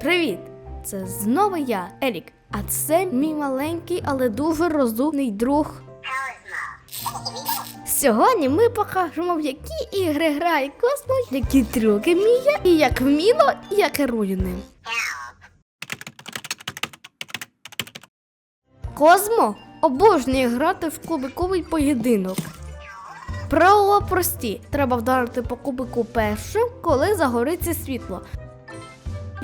Привіт! Це знову я, Елік. А це мій маленький, але дуже розумний друг. Сьогодні ми покажемо, в які ігри грає Космо, які трюки вміє, і як вміло я керую ним. Козмо обожнює грати в кубиковий поєдинок. Правила прості. Треба вдарити по кубику першим, коли загориться світло.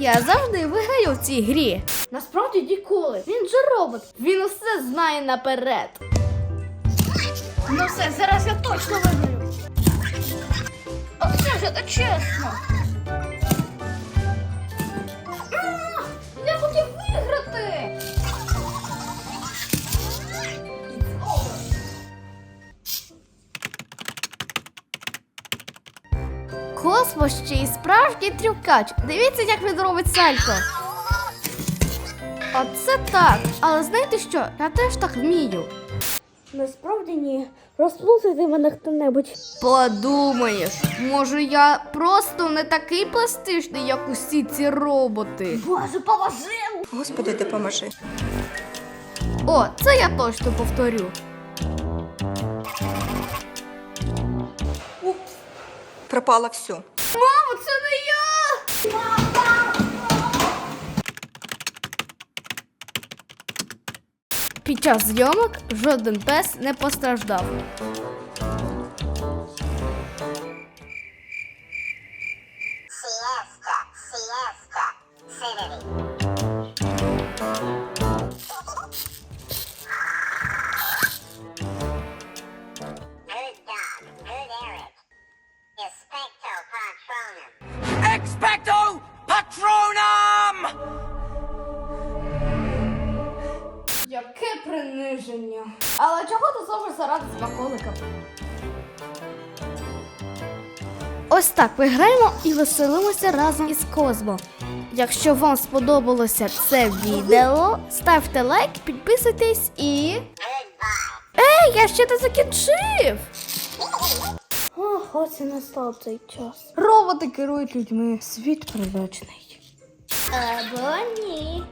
Я завжди виграю в цій грі. Насправді ніколи. Він же робот. Він усе знає наперед. Ну все, зараз я точно виграю. Оце ж це чесно. Космос ще й справжній трюкач. Дивіться, як він робить сальто. Оце так. Але знаєте що? Я теж так вмію. Насправді ні. Розплутайте мене хто-небудь. Подумаєш, може я просто не такий пластичний, як усі ці роботи. Боже, поможи! Господи, допоможи. О, це я точно повторю. Пропало все. Мамо, це не я! Під час зйомок жоден пес не постраждав. Приниження. Але чого ти знову заради смаколика? Ось так ми граємо і веселимося разом із Козмо. Якщо вам сподобалося це відео, ставте лайк, підписуйтесь і. Ей, я ще не закінчив! Ох, ось і настав цей час. Роботи керують людьми. Світ призначений. Або ні.